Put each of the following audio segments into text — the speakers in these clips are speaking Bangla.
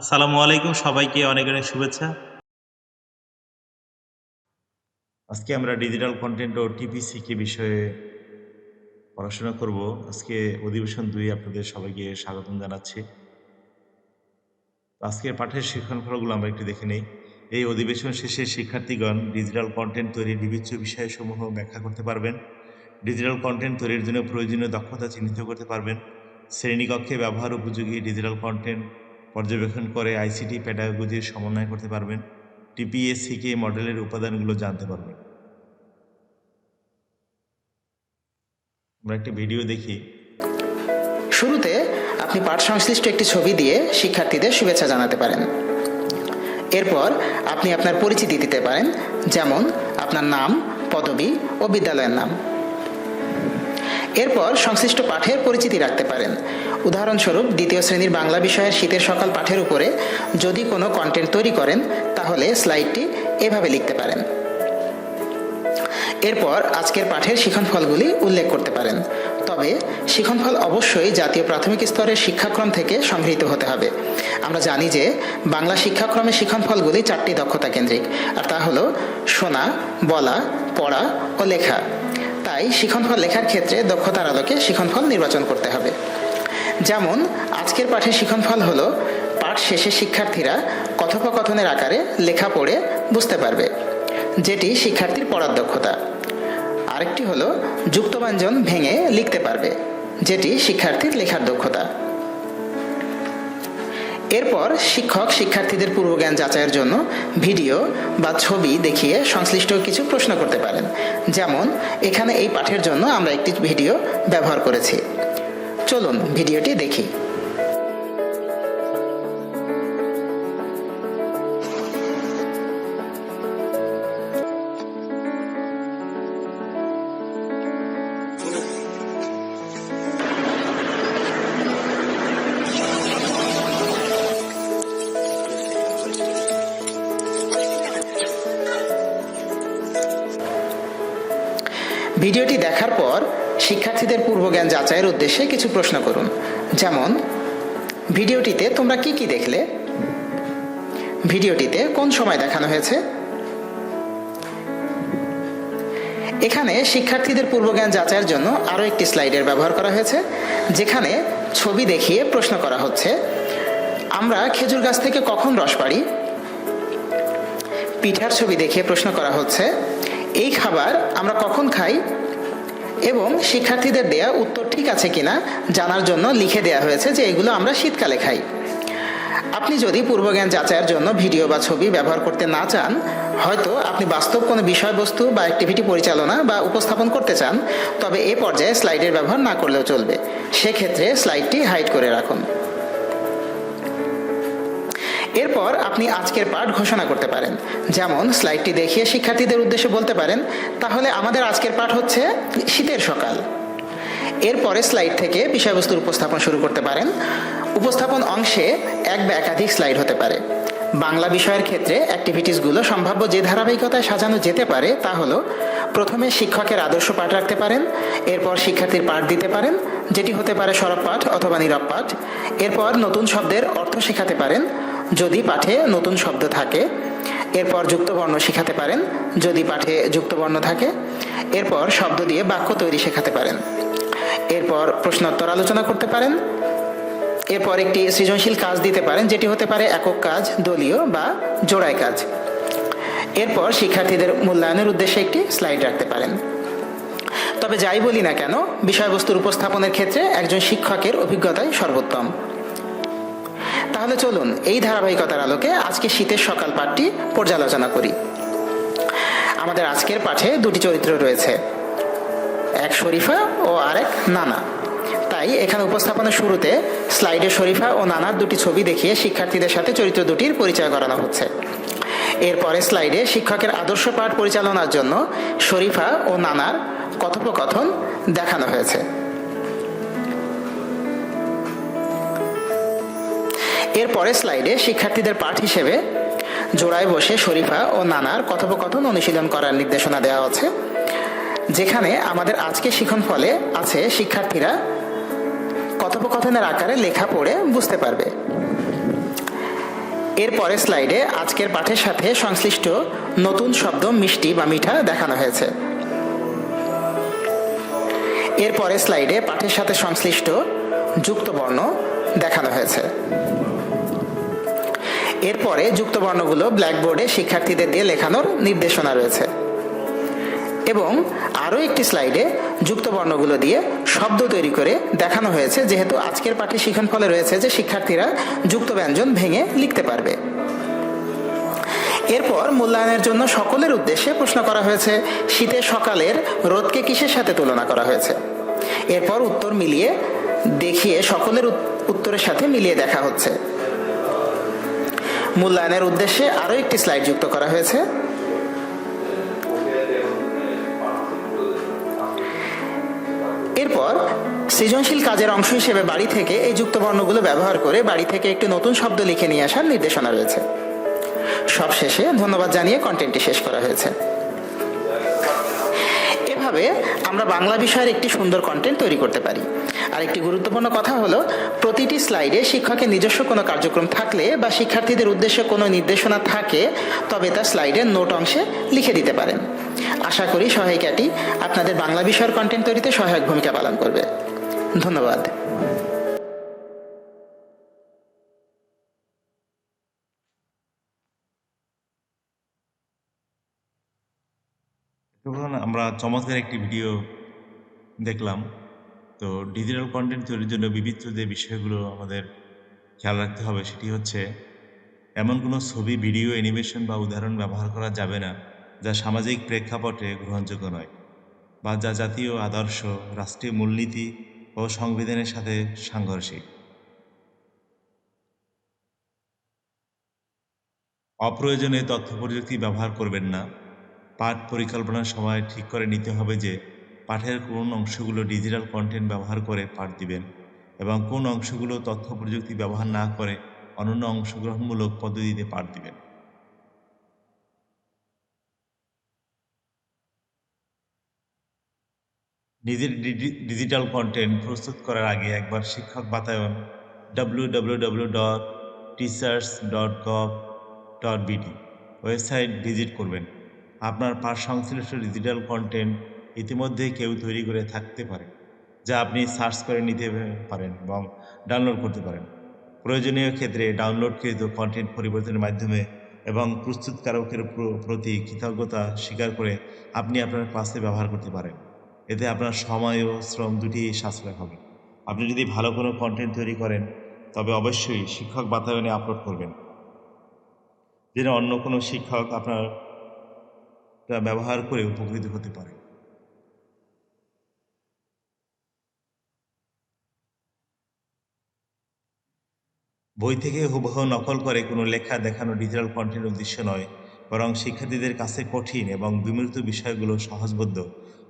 আসসালামু আলাইকুম, সবাইকে অনেক অনেক শুভেচ্ছা। আজকে আমরা ডিজিটাল কন্টেন্ট ও টিপিসিকে বিষয়ে পড়াশোনা করব। আজকে অধিবেশন দুই আপনাদের সবাইকে স্বাগতম জানাচ্ছি। আজকের পাঠের শিক্ষণফলগুলো আমরা একটু দেখে নেই। এই অধিবেশন শেষে শিক্ষার্থীগণ ডিজিটাল কন্টেন্ট তৈরির বিবেচ্য বিষয়সমূহ ব্যাখ্যা করতে পারবেন। ডিজিটাল কন্টেন্ট তৈরির জন্য প্রয়োজনীয় দক্ষতা চিহ্নিত করতে পারবেন। শ্রেণীকক্ষে ব্যবহার উপযোগী ডিজিটাল কন্টেন্ট পর্যবেক্ষণ করে আইসিটি প্যাডাগোজির সমন্বয় করতে পারবেন। টিপিএসসিকে মডেলের উপাদানগুলো জানতে পারবেন আমরা একটা ভিডিও দেখি। শুরুতে আপনি পাঠ সংশ্লিষ্ট একটি ছবি দিয়ে শিক্ষার্থীদের শুভেচ্ছা জানাতে পারেন। এরপর আপনি আপনার পরিচিতি দিতে পারেন, যেমন আপনার নাম, পদবি ও বিদ্যালয়ের নাম। এরপর সংশ্লিষ্ট পাঠের পরিচিতি রাখতে পারেন। উদাহরণস্বরূপ দ্বিতীয় শ্রেণির বাংলা বিষয়ের শীতের সকাল পাঠের উপরে যদি কোনো কন্টেন্ট তৈরি করেন, তাহলে স্লাইডটি এভাবে লিখতে পারেন। এরপর আজকের পাঠের শিক্ষণফলগুলি উল্লেখ করতে পারেন। তবে শিক্ষণফল অবশ্যই জাতীয় প্রাথমিক স্তরের শিক্ষাক্রম থেকে সংগৃহীত হতে হবে। আমরা জানি যে বাংলা শিক্ষাক্রমের শিক্ষণফলগুলি চারটি দক্ষতা কেন্দ্রিক, আর তা হলো শোনা, বলা, পড়া ও লেখা। তাই শিক্ষণফল লেখার ক্ষেত্রে দক্ষতার আলোকে শিক্ষণফল নির্বাচন করতে হবে। যেমন, আজকের পাঠের শিক্ষণফল হলো, পাঠ শেষে শিক্ষার্থীরা কথোপকথনের আকারে লেখা পড়ে বুঝতে পারবে, যেটি শিক্ষার্থীর পড়ার দক্ষতা। আরেকটি হলো, যুক্তব্যঞ্জন ভেঙে লিখতে পারবে, যেটি শিক্ষার্থীর লেখার দক্ষতা। এরপর শিক্ষক শিক্ষার্থীদের পূর্বজ্ঞান যাচাইয়ের জন্য ভিডিও বা ছবি দেখিয়ে সংশ্লিষ্ট কিছু প্রশ্ন করতে পারেন। যেমন, এখানে এই পাঠের জন্য আমরা একটি ভিডিও ব্যবহার করেছি। চলুন ভিডিওটি দেখি। শিক্ষার্থীদের পূর্বজ্ঞান যাচাইয়ের উদ্দেশ্যে কিছু প্রশ্ন করুন। যেমন, ভিডিওটিতে তোমরা কি কি দেখলে? ভিডিওটিতে কোন সময় দেখানো হয়েছে? এখানে শিক্ষার্থীদের পূর্বজ্ঞান যাচাইয়ের জন্য আরও একটি স্লাইডের ব্যবহার করা হয়েছে, যেখানে ছবি দেখিয়ে প্রশ্ন করা হচ্ছে, আমরা খেজুর গাছ থেকে কখন রস পাড়ি? পিঠার ছবি দেখিয়ে প্রশ্ন করা হচ্ছে, এই খাবার আমরা কখন খাই? এবং শিক্ষার্থীদের দেয়া উত্তর ঠিক আছে কিনা জানার জন্য লিখে দেয়া হয়েছে যে এগুলো আমরা শীতকালে খাই। আপনি যদি পূর্বজ্ঞান যাচাইয়ের জন্য ভিডিও বা ছবি ব্যবহার করতে না চান, হয়তো আপনি বাস্তব কোনো বিষয়বস্তু বা অ্যাক্টিভিটি পরিচালনা বা উপস্থাপন করতে চান, তবে এ পর্যায়ে স্লাইডের ব্যবহার না করলেও চলবে। সেক্ষেত্রে স্লাইডটি হাইড করে রাখুন। এরপর আপনি আজকের পাঠ ঘোষণা করতে পারেন। যেমন স্লাইডটি দেখিয়ে শিক্ষার্থীদের উদ্দেশ্যে বলতে পারেন, তাহলে আমাদের আজকের পাঠ হচ্ছে শীতের সকাল। এরপরে স্লাইড থেকে বিষয়বস্তুর উপস্থাপন শুরু করতে পারেন। উপস্থাপন অংশে এক বা একাধিক স্লাইড হতে পারে। বাংলা বিষয়ের ক্ষেত্রে অ্যাক্টিভিটিসগুলো সম্ভাব্য যে ধারাবাহিকতায় সাজানো যেতে পারে তা হলো, প্রথমে শিক্ষকের আদর্শ পাঠ রাখতে পারেন, এরপর শিক্ষার্থীর পাঠ দিতে পারেন, যেটি হতে পারে সরব পাঠ অথবা নীরব পাঠ। এরপর নতুন শব্দের অর্থ শেখাতে পারেন যদি পাঠে নতুন শব্দ থাকে, এরপর যুক্তবর্ণ শেখাতে পারেন, যদি পাঠে যুক্তবর্ণ থাকে, এরপর শব্দ দিয়ে বাক্য তৈরি শেখাতে পারেন। এরপর প্রশ্নোত্তর আলোচনা করতে পারেন। এরপর একটি সৃজনশীল কাজ দিতে পারেন, যেটি হতে পারে একক কাজ, দলীয় বা জোড়ায় কাজ। এরপর শিক্ষার্থীদের মূল্যায়নের উদ্দেশ্যে একটি স্লাইড রাখতে পারেন। তবে যাই বলি না কেন, বিষয়বস্তুর উপস্থাপনের ক্ষেত্রে একজন শিক্ষকের অভিজ্ঞতাই সর্বোত্তম। তাহলে চলুন এই ধারাবাহিকতার আলোকে আজকে শীতের সকাল পাঠটি পর্যালোচনা করি। আমাদের আজকের পাঠে দুটি চরিত্র রয়েছে, এক শরীফা ও আরেক নানা। তাই এখানে উপস্থাপনের শুরুতে স্লাইডে শরীফা ও নানার দুটি ছবি দেখিয়ে শিক্ষার্থীদের সাথে চরিত্র দুটির পরিচয় করানো হচ্ছে। এরপরে স্লাইডে শিক্ষকের আদর্শ পাঠ পরিচালনার জন্য শরীফা ও নানার কথোপকথন দেখানো হয়েছে। এর পরের স্লাইডে শিক্ষার্থীদের পাঠ হিসেবে জোড়ায় বসে শরীফা ও নানার কথোপকথন অনুশীলন করার নির্দেশনা দেওয়া আছে, যেখানে আমাদের আজকে শিখন ফলে আছে শিক্ষার্থীরা কথোপকথনের আকারে লেখা পড়ে বুঝতে পারবে। এর পরের স্লাইডে আজকের পাঠের সাথে সংশ্লিষ্ট নতুন শব্দ, মিষ্টি বা মিঠা দেখানো হয়েছে। এর পরের স্লাইডে পাঠের সাথে সংশ্লিষ্ট যুক্ত বর্ণ দেখানো হয়েছে। এরপরে যুক্ত বর্ণগুলো ব্ল্যাকবোর্ডে শিক্ষার্থীদের দিয়ে লেখানোর নির্দেশনা রয়েছে। এবং আরও একটি স্লাইডে যুক্ত বর্ণগুলো দিয়ে শব্দ তৈরি করে দেখানো হয়েছে, যেহেতু আজকের পাঠে শিখন ফলে রয়েছে যে শিক্ষার্থীরা যুক্ত ব্যঞ্জন ভেঙে লিখতে পারবে। এরপর মূল্যায়নের জন্য সকলের উদ্দেশ্যে প্রশ্ন করা হয়েছে, শীতের সকালের রোদকে কিসের সাথে তুলনা করা হয়েছে? এরপর উত্তর মিলিয়ে দেখিয়ে সকলের উত্তরের সাথে মিলিয়ে দেখা হচ্ছে। মূল্যায়নের উদ্দেশ্যে আরও একটি স্লাইড যুক্ত করা হয়েছে। এরপর সৃজনশীল কাজের অংশ হিসেবে বাড়ি থেকে এই যুক্ত বর্ণগুলো ব্যবহার করে বাড়ি থেকে একটি নতুন শব্দ লিখে নিয়ে আসার নির্দেশনা রয়েছে। সব শেষে ধন্যবাদ জানিয়ে কন্টেন্টটি শেষ করা হয়েছে। এভাবে আমরা বাংলা বিষয়ের একটি সুন্দর কন্টেন্ট তৈরি করতে পারি। আর একটি গুরুত্বপূর্ণ কথা হলো, প্রতিটি স্লাইডে শিক্ষকের নিজস্ব কোনো কার্যক্রম থাকলে বা শিক্ষার্থীদের উদ্দেশ্যে কোনো নির্দেশনা থাকে, তবে তা স্লাইডের নোট অংশে লিখে দিতে পারেন। আশা করি সহায়িকাটি আপনাদের বাংলা বিষয়ের কন্টেন্ট তৈরিতে সহায়ক ভূমিকা পালন করবে। ধন্যবাদ। আমরা চমৎকার একটি ভিডিও দেখলাম। তো ডিজিটাল কন্টেন্ট তৈরির জন্য বিবিধ যে বিষয়গুলো আমাদের খেয়াল রাখতে হবে সেটি হচ্ছে, এমন কোনো ছবি ভিডিও অ্যানিমেশন বা উদাহরণ ব্যবহার করা যাবে না যা সামাজিক প্রেক্ষাপটে গ্রহণযোগ্য নয় বা যা জাতীয় আদর্শ, রাষ্ট্রীয় মূলনীতি ও সংবিধানের সাথে সাংঘর্ষিক। অপ্রয়োজনে তথ্য প্রযুক্তি ব্যবহার করবেন না। পাঠ পরিকল্পনার সময় ঠিক করে নিতে হবে যে পাঠের কোন অংশগুলো ডিজিটাল কন্টেন্ট ব্যবহার করে পাঠ দিবেন এবং কোন অংশগুলো তথ্য প্রযুক্তি ব্যবহার না করে অনন্য অংশগ্রহণমূলক পদ্ধতিতে পাঠ দিবেন। নিজের ডিজি- ডিজিটাল কন্টেন্ট প্রস্তুত করার আগে একবার Shikkhok Batayon W W W dot teachers dot gov dot BD website visit করবেন। আপনার পাঠ সংশ্লিষ্ট ডিজিটাল কন্টেন্ট ইতিমধ্যেই কেউ তৈরি করে থাকতে পারে, যা আপনি সার্চ করে নিতে পারেন এবং ডাউনলোড করতে পারেন। প্রয়োজনীয় ক্ষেত্রে ডাউনলোডকৃত কন্টেন্ট পরিবর্তনের মাধ্যমে এবং প্রস্তুতকারকের প্রতি কৃতজ্ঞতা স্বীকার করে আপনি আপনার ক্লাসে ব্যবহার করতে পারেন। এতে আপনার সময় ও শ্রম দুটি সাশ্রয় হবে। আপনি যদি ভালো কোনো কন্টেন্ট তৈরি করেন, তবে অবশ্যই শিক্ষক বাতায়নে আপলোড করবেন। যেন অন্য কোনো শিক্ষক আপনার তা ব্যবহার করে উপকৃত হতে পারে। বই থেকে হুবহু নকল করে কোনো লেখা দেখানো ডিজিটাল কন্টেন্ট উদ্দেশ্য নয়, বরং শিক্ষার্থীদের কাছে কঠিন এবং বিমৃত বিষয়গুলো সহজবদ্ধ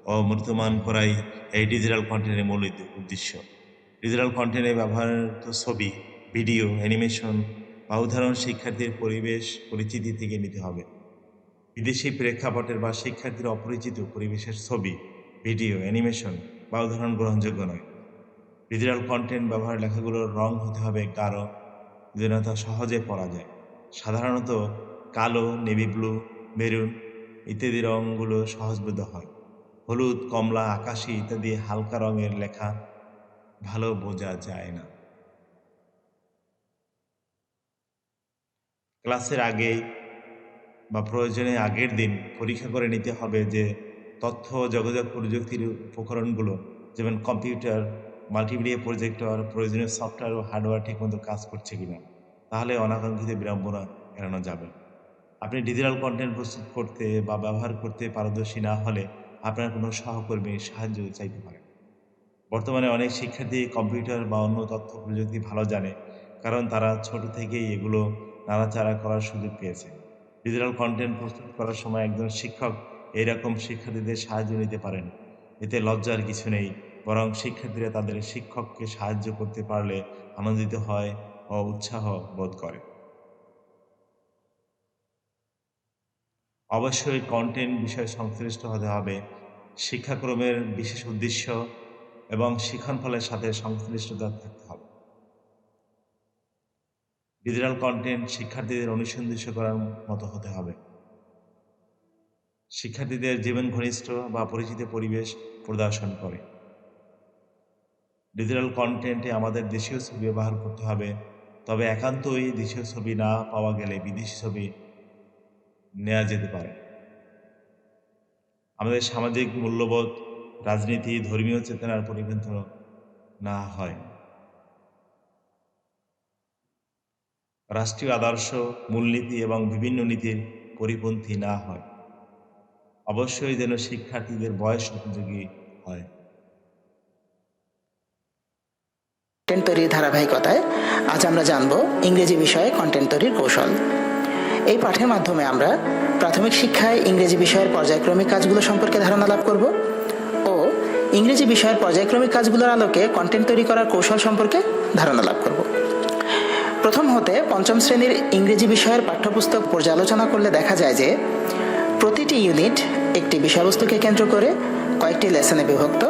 অমূর্তমান মূর্তমান করাই এই ডিজিটাল কন্টেন্টের মূল উদ্দেশ্য। ডিজিটাল কন্টেন্টে ব্যবহৃত ছবি ভিডিও অ্যানিমেশন বা উদাহরণ শিক্ষার্থীর পরিবেশ, পরিচিতি থেকে নিতে হবে। বিদেশি প্রেক্ষাপটের বা শিক্ষার্থীর অপরিচিত পরিবেশের ছবি, ভিডিও, অ্যানিমেশন বা উদাহরণ গ্রহণযোগ্য নয়। ডিজিটাল কন্টেন্ট ব্যবহার লেখাগুলোর রং হতে হবে গাঢ় যেন তা সহজে পড়া যায়। সাধারণত কালো, নেভি ব্লু, মেরুন ইত্যাদি রঙগুলো সহজবোধ্য হয়। হলুদ, কমলা, আকাশি ইত্যাদি হালকা রঙের লেখা ভালো বোঝা যায় না। ক্লাসের আগে বা প্রয়োজনে আগের দিন পরীক্ষা করে নিতে হবে যে তথ্য যোগাযোগ প্রযুক্তির উপকরণগুলো, যেমন কম্পিউটার, মাল্টিমিডিয়া প্রজেক্টর, প্রয়োজনীয় সফটওয়্যার ও হার্ডওয়্যার ঠিকমতো কাজ করছে কিনা, তাহলে অনাকাঙ্ক্ষিত বিড়ম্বনা এড়ানো যাবে। আপনি ডিজিটাল কন্টেন্ট প্রস্তুত করতে বা ব্যবহার করতে পারদর্শী না হলে আপনার কোনো সহকর্মীর সাহায্য চাইতে পারেন বর্তমানে অনেক শিক্ষার্থী কম্পিউটার বা অন্য তথ্য প্রযুক্তি ভালো জানে, কারণ তারা ছোট থেকেই এগুলো নাড়াচাড়া করার সুযোগ পেয়েছে। ডিজিটাল কন্টেন্ট প্রস্তুত করার সময় একজন শিক্ষক এইরকম শিক্ষার্থীদের সাহায্য নিতে পারেন। এতে লজ্জার কিছু নেই, বরং শিক্ষার্থীরা তাদের শিক্ষককে সাহায্য করতে পারলে আনন্দিত হয় ও উৎসাহ বোধ করে। অবশ্যই কন্টেন্ট বিষয়ে সংশ্লিষ্ট হতে হবে। শিক্ষাক্রমের বিশেষ উদ্দেশ্য এবং শিক্ষণ ফলের সাথে সংশ্লিষ্টতা থাকতে ডিজিটাল কন্টেন্ট শিক্ষার্থীদের অনুসন্ধিৎস করার মতো হতে হবে। শিক্ষার্থীদের জীবন ঘনিষ্ঠ বা পরিচিত পরিবেশ প্রদর্শন করে। ডিজিটাল কন্টেন্টে আমাদের দেশীয় ছবি ব্যবহার করতে হবে, তবে একান্তই দেশীয় ছবি না পাওয়া গেলে বিদেশি ছবি নেওয়া যেতে পারে। আমাদের সামাজিক মূল্যবোধ, রাজনীতি, ধর্মীয় চেতনার পরিপন্থ না হয়। রাষ্ট্রীয় আদর্শ, মূলনীতি এবং বিভিন্ন নীতির পরিপন্থী না হয়। অবশ্যই যেন শিক্ষার্থীদের বয়স উপযোগী হয়। কন্টেন্ট তৈরির ধারাবাহিকতায় আজ আমরা জানব ইংরেজি বিষয়ে কন্টেন্ট তৈরির কৌশল। এই পাঠের মাধ্যমে আমরা প্রাথমিক শিক্ষায় ইংরেজি বিষয়ের পর্যায়ক্রমিক কাজগুলো সম্পর্কে ধারণা লাভ করব ও ইংরেজি বিষয়ের পর্যায়ক্রমিক কাজগুলোর আলোকে কন্টেন্ট তৈরি করার কৌশল সম্পর্কে ধারণা লাভ করব। প্রথম হতে পঞ্চম শ্রেণির ইংরেজি বিষয়ের পাঠ্যপুস্তক পর্যালোচনা করলে দেখা যায় যে প্রতিটি ইউনিট একটি বিষয়বস্তুকে কেন্দ্র করে কয়েকটি লেসনে বিভক্ত।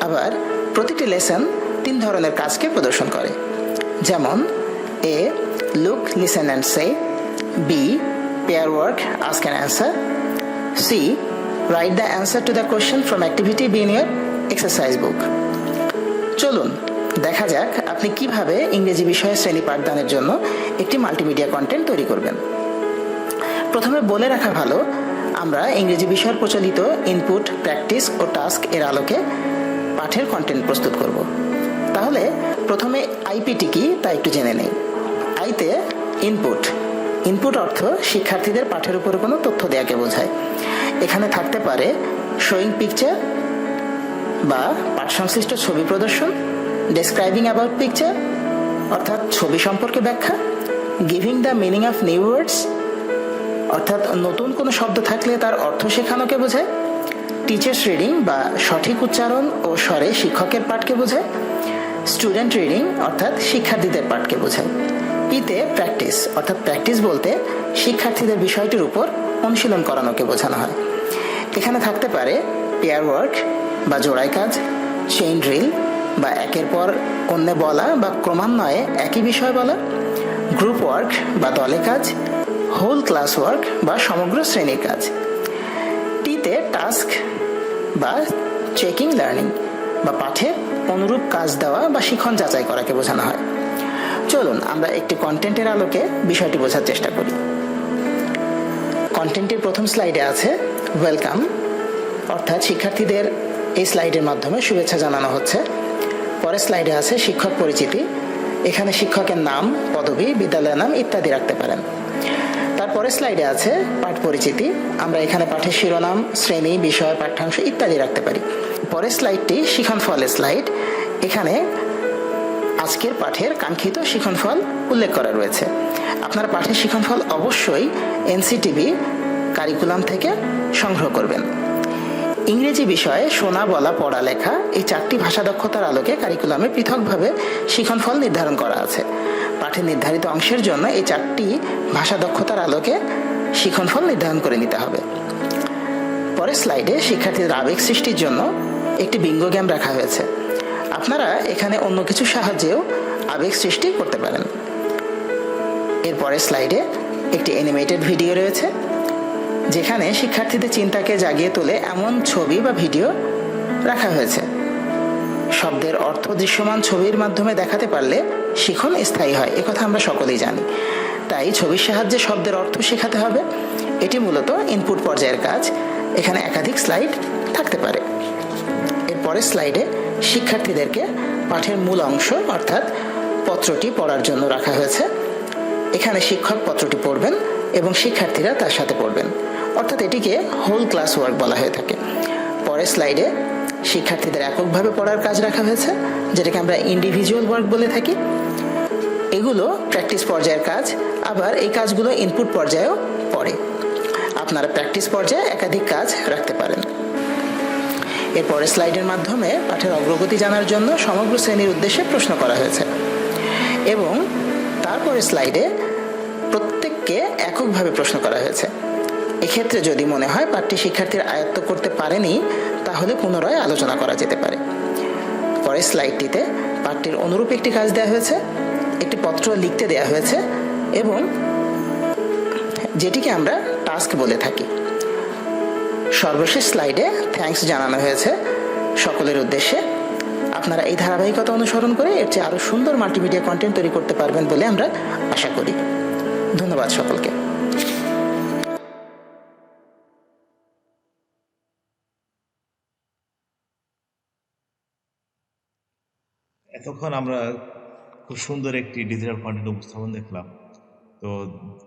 আবার প্রতিটি লেসন তিন ধরনের কাজকে প্রদর্শন করে। যেমন, A look listen and say B pair work ask an answer C write the answer to the question from activity B in your exercise book চলুন দেখা যাক আপনি কীভাবে ইংরেজি বিষয়ে শ্রেণি পাঠদানের জন্য একটি মাল্টিমিডিয়া কন্টেন্ট তৈরি করবেন। প্রথমে বলে রাখা ভালো, আমরা ইংরেজি বিষয়ের প্রচলিত ইনপুট প্র্যাকটিস ও টাস্ক এর আলোকে পাঠের কন্টেন্ট প্রস্তুত করব। তাহলে প্রথমে আইপিটি কি তা একটু জেনে নেই। আইতে ইনপুট ইনপুট অর্থ শিক্ষার্থীদের পাঠের উপর কোনো তথ্য দেওয়াকে বোঝায়। এখানে থাকতে পারে শোয়িং পিকচার বা পাঠ সংশ্লিষ্ট ছবি প্রদর্শন ডেসক্রাইবিং অ্যাবাউট পিকচার অর্থাৎ ছবি সম্পর্কে ব্যাখ্যা giving the meaning of new words অর্থাৎ নতুন কোনো শব্দ থাকলে তার অর্থ শেখানোকে বোঝায় টিচার্স রিডিং বা সঠিক উচ্চারণ ও স্বরে শিক্ষকের পাঠকে বোঝায় স্টুডেন্ট রিডিং অর্থাৎ শিক্ষার্থীদের পাঠকে বোঝায়। পিতে প্র্যাকটিস অর্থাৎ প্র্যাকটিস বলতে শিক্ষার্থীদের বিষয়টির উপর অনুশীলন করানোকে বোঝানো হয়। এখানে থাকতে পারে পেয়ার ওয়ার্ক বা জোড়াই কাজ চেইন ড্রিল বা একের পর অন্যে বলা বা ক্রমান্বয়ে একই বিষয় বলা। গ্রুপ ওয়ার্ক বা দলে কাজ, হোল ক্লাস ওয়ার্ক বা সমগ্র শ্রেণির কাজ। টিতে টাস্ক বা চেকিং লার্নিং বা পাঠে অনুরূপ কাজ দেওয়া বা শিখন যাচাই করাকে বোঝানো হয়। চলুন আমরা একটি কন্টেন্টের আলোকে বিষয়টি বোঝার চেষ্টা করি। কন্টেন্টের প্রথম স্লাইডে আছে, ওয়েলকাম অর্থাৎ শিক্ষার্থীদের এই স্লাইডের মাধ্যমে শুভেচ্ছা জানানো হচ্ছে। পরের স্লাইডে আছে শিক্ষক পরিচিতি। এখানে শিক্ষকের নাম, পদবি, বিদ্যালয়ের নাম ইত্যাদি রাখতে পারেন। তারপরে স্লাইডে আছে পাঠ পরিচিতি। আমরা এখানে পাঠের শিরোনাম, শ্রেণি, বিষয়, পাঠ্যাংশ ইত্যাদি রাখতে পারি। পরের স্লাইডটি শিখন ফলের স্লাইড এখানে আজকের পাঠের কাঙ্ক্ষিত শিখনফল উল্লেখ করা রয়েছে। আপনারা পাঠের শিখনফল অবশ্যই এনসিটিভি কারিকুলাম থেকে সংগ্রহ করবেন। ইংরেজি বিষয়ে শোনা বলা পড়া লেখা এই চারটি ভাষা দক্ষতার আলোকে কারিকুলামে পৃথকভাবে শিখনফল নির্ধারণ করা আছে। পাঠের নির্ধারিত অংশের জন্য এই চারটি ভাষা দক্ষতার আলোকে শিখনফল নির্ধারণ করে নিতে হবে। পরের স্লাইডে শিক্ষার্থীদের আবেগ সৃষ্টির জন্য একটি বিঙ্গ গেম রাখা হয়েছে। আপনারা এখানে অন্য কিছু সাহায্যেও আবেগ সৃষ্টি করতে পারেন। এরপরের স্লাইডে একটি অ্যানিমেটেড ভিডিও রয়েছে। যেখানে শিক্ষার্থীদের চিন্তাকে জাগিয়ে তোলে এমন ছবি বা ভিডিও রাখা হয়েছে। শব্দের অর্থ দৃশ্যমান ছবির মাধ্যমে দেখাতে পারলে শিখন স্থায়ী হয় একথা আমরা সকলেই জানি। তাই ছবির সাহায্যে শব্দের অর্থ শেখাতে হবে। এটি মূলত ইনপুট পর্যায়ের কাজ, এখানে একাধিক স্লাইড থাকতে পারে। এর পরের স্লাইডে শিক্ষার্থীদেরকে পাঠের মূল অংশ, অর্থাৎ পত্রটি পড়ার জন্য রাখা হয়েছে। এখানে শিক্ষক পত্রটি পড়বেন এবং শিক্ষার্থীরা তার সাথে পড়বেন। অর্থাৎ এটিকে হোল ক্লাস ওয়ার্ক বলা হয়ে থাকে। পরের স্লাইডে শিক্ষার্থীদের এককভাবে পড়ার কাজ রাখা হয়েছে, যেটাকে আমরা ইন্ডিভিজুয়াল ওয়ার্ক বলে থাকি। এগুলো প্র্যাকটিস পর্যায়ের কাজ, আবার এই কাজগুলো ইনপুট পর্যায়েও পড়ে। আপনারা প্র্যাকটিস পর্যায়ে একাধিক কাজ রাখতে পারেন। এর পরের স্লাইডের মাধ্যমে পাঠের অগ্রগতি জানার জন্য সমগ্র শ্রেণির উদ্দেশ্যে প্রশ্ন করা হয়েছে। এবং তারপরে স্লাইডে প্রত্যেককে এককভাবে প্রশ্ন করা হয়েছে। এক্ষেত্রে যদি মনে হয় পাঠটি শিক্ষার্থীর আয়ত্ত করতে পারেনি, তাহলে পুনরায় আলোচনা করা যেতে পারে। পরের স্লাইডটিতে পাঠটির অনুরূপ একটি কাজ দেওয়া হয়েছে, একটি পত্র লিখতে দেওয়া হয়েছে এবং যেটিকে আমরা টাস্ক বলে থাকি। সর্বশেষ স্লাইডে থ্যাঙ্কস জানানো হয়েছে সকলের উদ্দেশ্যে। আপনারা এই ধারাবাহিকতা অনুসরণ করে এর চেয়ে আরও সুন্দর মাল্টিমিডিয়া কন্টেন্ট তৈরি করতে পারবেন বলে আমরা আশা করি। ধন্যবাদ সকলকে। এতক্ষণ আমরা খুব সুন্দর একটি ডিজিটাল কন্টেন্ট উপস্থাপন দেখলাম। তো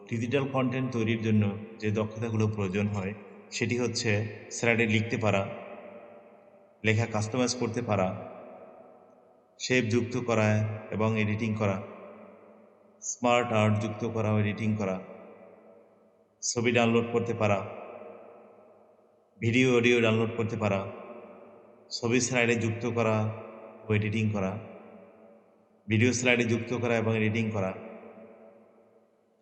ডিজিটাল কন্টেন্ট তৈরির জন্য যে দক্ষতাগুলো প্রয়োজন হয়, সেটি হচ্ছে স্লাইডে লিখতে পারা, লেখা কাস্টমাইজ করতে পারা শেপ যুক্ত করা এবং এডিটিং করা স্মার্ট আর্ট যুক্ত করা এডিটিং করা, ছবি ডাউনলোড করতে পারা ভিডিও অডিও ডাউনলোড করতে পারা, ছবি স্লাইডে যুক্ত করা ও এডিটিং করা। ভিডিও স্লাইডে যুক্ত করা এবং এডিটিং করা।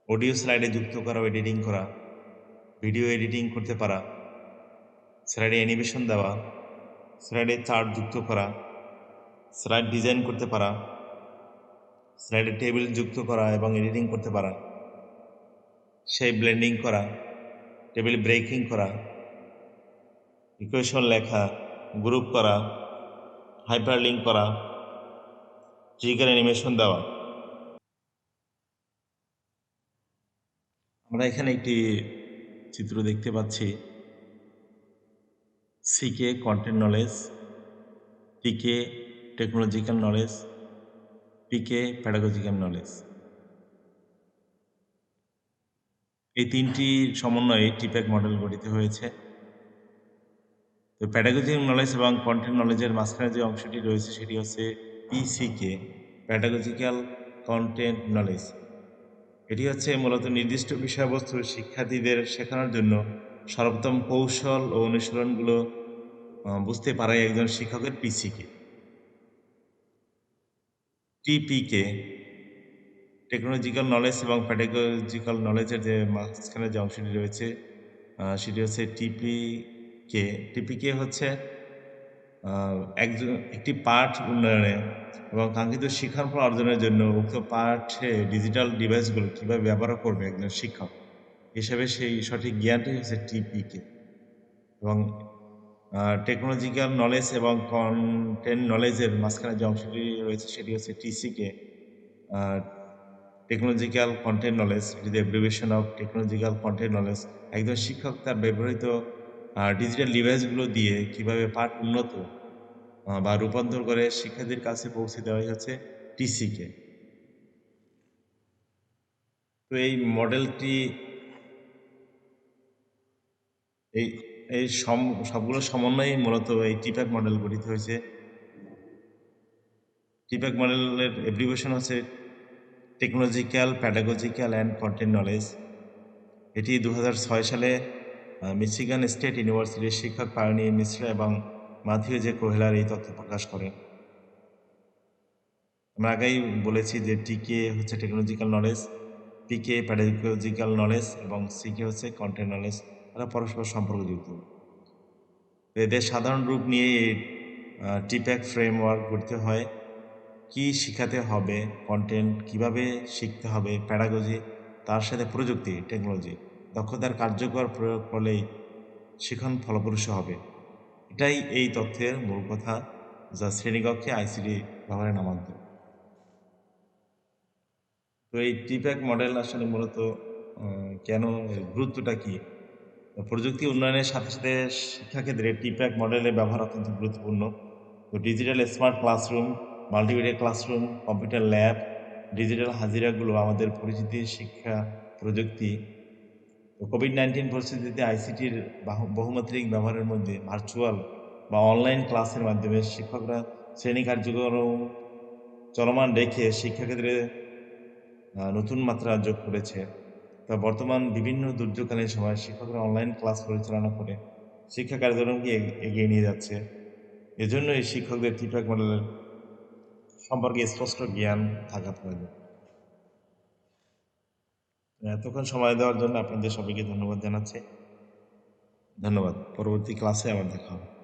অডিও স্লাইডে যুক্ত করা এডিটিং করা। ভিডিও এডিটিং করতে পারা। স্লাইডে অ্যানিমেশন দেওয়া। স্লাইডে চার্ট যুক্ত করা। স্লাইড ডিজাইন করতে পারা। স্লাইডে টেবিল যুক্ত করা এবং এডিটিং করতে পারা। সেই ব্লেন্ডিং করা। টেবিল ব্রেকিং করা। ইকুয়েশন লেখা। গ্রুপ করা। হাইপারলিঙ্ক করা। ট্রিগার অ্যানিমেশন দেওয়া। আমরা এখানে একটি চিত্র দেখতে পাচ্ছি। CK content knowledge TK technological knowledge PK pedagogical knowledge এই তিনটি সমন্বয়ে টিপ্যাক মডেল গঠিত হয়েছে। তো প্যাডাগজিক্যাল নলেজ এবং কন্টেন্ট নলেজের মাঝখানে যে অংশটি রয়েছে সেটি হচ্ছে পিসিকে প্যাডাগজিক্যাল কন্টেন্ট নলেজ এটি হচ্ছে মূলত নির্দিষ্ট বিষয়বস্তু শিক্ষার্থীদের শেখানোর জন্য সর্বোত্তম কৌশল ও অনুশীলনগুলো বুঝতে পারাই একজন শিক্ষকের পিসিকে টিপিকে টেকনোলজিক্যাল নলেজ এবং প্যাডাগজিক্যাল নলেজের যে মাঝখানে যে অংশটি রয়েছে সেটি হচ্ছে টিপিকে টিপিকে হচ্ছে একজন, একটি পাঠ উন্নয়নে এবং কাঙ্ক্ষিত শিক্ষার ফল অর্জনের জন্য উক্ত পাঠে ডিজিটাল ডিভাইসগুলো কীভাবে ব্যবহার করবে একজন শিক্ষক? হিসেবে সেই সঠিক জ্ঞানটি হচ্ছে টিপিকে এবং টেকনোলজিক্যাল নলেজ এবং কন্টেন্ট নলেজের মাঝখানে যে অংশটি রয়েছে সেটি হচ্ছে TCK technological content knowledge it is of technological content knowledge একজন শিক্ষক তার ব্যবহৃত ডিজিটাল ডিভাইসগুলো দিয়ে কীভাবে পাঠ উন্নত বা রূপান্তর করে শিক্ষার্থীর কাছে পৌঁছে দেওয়াই হচ্ছে টিসিকে তো এই মডেলটি এই এই সবগুলো সমন্বয়ে মূলত এই টিপ্যাক মডেল গঠিত হয়েছে। টিপ্যাক মডেলের এব্রিভেশন হচ্ছে technological pedagogical and content knowledge এটি দু হাজার ছয় সালে মিচিগান স্টেট ইউনিভার্সিটির শিক্ষক পায়নি মিশ্রা এবং মাথিউ জে কোহেলার এই তথ্য প্রকাশ করেন আমরা আগেই বলেছি যে টিকে হচ্ছে technological knowledge PK pedagogical knowledge এবং সিকে হচ্ছে কন্টেন্ট নলেজ তারা পরস্পর সম্পর্কযুক্ত। এদের সাধারণ রূপ নিয়ে এই টিপ্যাক ফ্রেমওয়ার্ক করতে হয়। কি শেখাতে হবে কন্টেন্ট কীভাবে শিখতে হবে প্যাডাগজি তার সাথে প্রযুক্তি টেকনোলজি দক্ষতার কার্যকর প্রয়োগ করলেই শিখন ফলপ্রসূ হবে। এটাই এই তথ্যের মূল কথা যা শ্রেণীকক্ষে আইসিডি ব্যবহারে নামান্ত তো এই টিপ্যাক মডেল আসলে মূলত কেন গুরুত্বটা কি? প্রযুক্তি উন্নয়নের সাথে সাথে শিক্ষাক্ষেত্রে টিপ্যাক মডেলের ব্যবহার অত্যন্ত গুরুত্বপূর্ণ। তো digital smart classroom, multimedia classroom, computer lab, digital হাজিরাগুলো আমাদের পরিচিতি, শিক্ষা, প্রযুক্তি কোভিড নাইন্টিন পরিস্থিতিতে আইসিটির বহুমাত্রিক ব্যবহারের মধ্যে ভার্চুয়াল বা অনলাইন ক্লাসের মাধ্যমে শিক্ষকরা শ্রেণি কার্যক্রম চলমান রেখে শিক্ষাক্ষেত্রে নতুন মাত্রা যোগ করেছে। তা বর্তমান বিভিন্ন দুর্যোগকালীন সময় শিক্ষকরা অনলাইন ক্লাস পরিচালনা করে শিক্ষা কার্যক্রমকে এগিয়ে নিয়ে যাচ্ছে। এজন্য এই শিক্ষকদের টিপ্যাক মডেলের সম্পর্কে স্পষ্ট জ্ঞান থাকা প্রয়োজন। এতক্ষণ সময় দেওয়ার জন্য আপনাদের সবাইকে ধন্যবাদ জানাচ্ছি। ধন্যবাদ। পরবর্তী ক্লাসে আবার দেখা হবে।